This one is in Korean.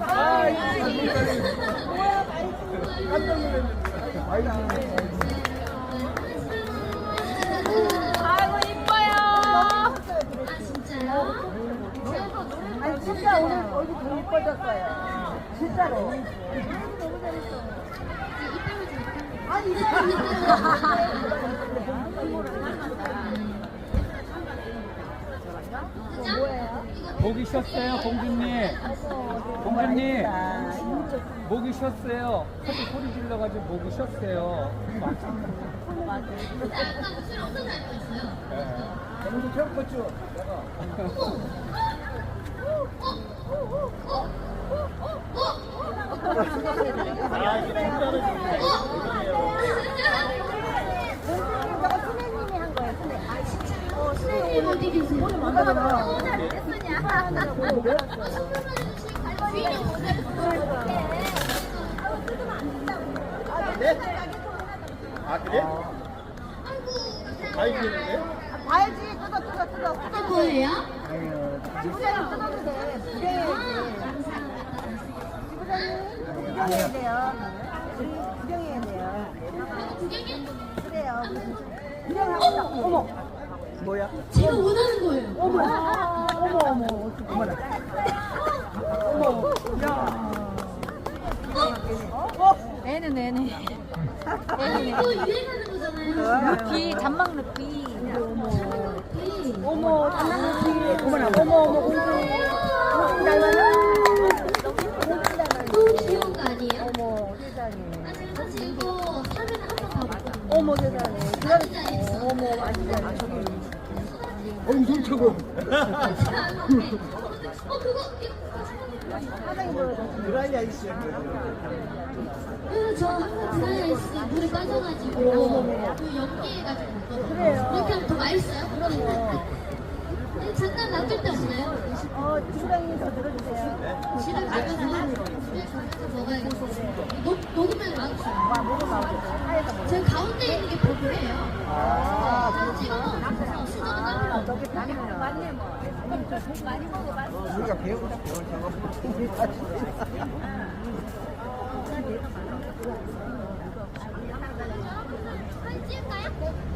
아. 아이고 이뻐요. 아 진짜요? 아니, 진짜 오늘 얼굴 더 이뻐졌어요. 진짜로. 너무 잘했어. 이빨을 줄까? 아니, 목이 쉬었어요, 공주님. 공주님, 목이 쉬었어요. 하도 소리 질러가지고 목이 쉬었어요. 공주 처음 컸죠? 저거 수매님이 한 거예요, 수매. 아, 진짜? 어, 수매님 어디 계세요? 어, 잘했었냐? 주인이 네? 아, 그래? 아이고, 마이진인데? 봐야지 뜯어 뜯어 뜯어. 어떤 거예요? 지부장님 뜯어도 돼. 지부장님 구경해야 돼요. 구경해야 돼요. 구경해? 그래요. 구경합시다. 어머. 뭐야? 제가 원하는 거예요. 어머. 어머 어머. 어떡해. 어머나. 어머, 야. 애는 애네. 아, 이거 유행하는 거잖아요. 루피 잔망 루피. 네. 어머 잔망 루피. 어머나 어머 어머 공주. 공주 닮았나? 너무 귀여운 거 아니에요? 어머 세상에. 아, 제가 사실 이거 사면 한번 가봤거든요. 어머 세상에. 아디다에서. 어머 맛있다. 엄청 먹게. 어, 그거, 이거. 드라이 아이스야. 그래서 저 항상 드라이 아이스 물에 빠져가지고 그 연기해가지고 먹거든요. 그래요. 이렇게 하면 더 맛있어요? 아니, 잠깐 놔둘 데 없나요? 어저 들어주세요. 집에 가면 집에 가서 먹어야겠어요. 녹, 녹으면 맛없어요. 와 모두 나오고 하얘서 먹어. 제 가운데 있는 게 버블이에요. 아 다 찍어 먹으면 수저도 따로 저기 많이 먹어. 많이 먹어. 많이 먹어. 먹어. 우리가 배우자. 사진 찍을까요?